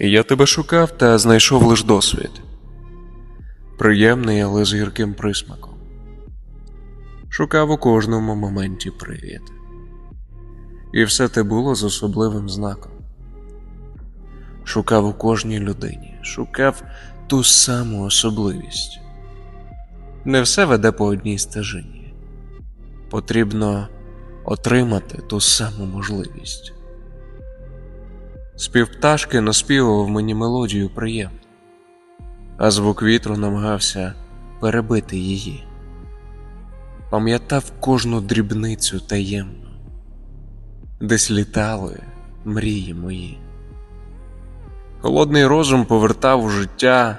Я тебе шукав та знайшов лиш досвід. Приємний, але з гірким присмаком. Шукав у кожному моменті привід. І все те було з особливим знаком. Шукав у кожній людині, шукав ту саму особливість. Не все веде по одній стежині. Потрібно отримати ту саму можливість. Спів пташки наспівував мені мелодію приємну, а звук вітру намагався перебити її. Пам'ятав кожну дрібницю таємну, десь літали мрії мої. Холодний розум повертав у життя,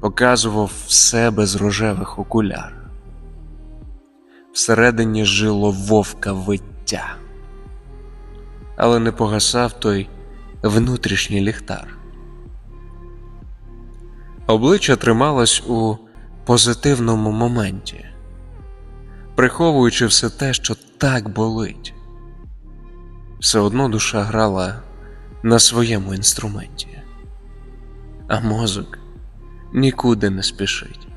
показував все без рожевих окуляр. Всередині жило вовка виття, але не погасав той внутрішній ліхтар. Обличчя трималось у позитивному моменті, приховуючи все те, що так болить. Все одно душа грала на своєму інструменті, а мозок нікуди не спішить.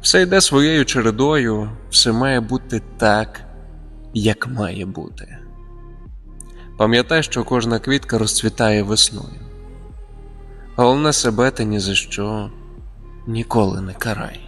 Все йде своєю чередою, все має бути так, як має бути. Пам'ятай, що кожна квітка розцвітає весною. Головне себе ти ні за що ніколи не карай.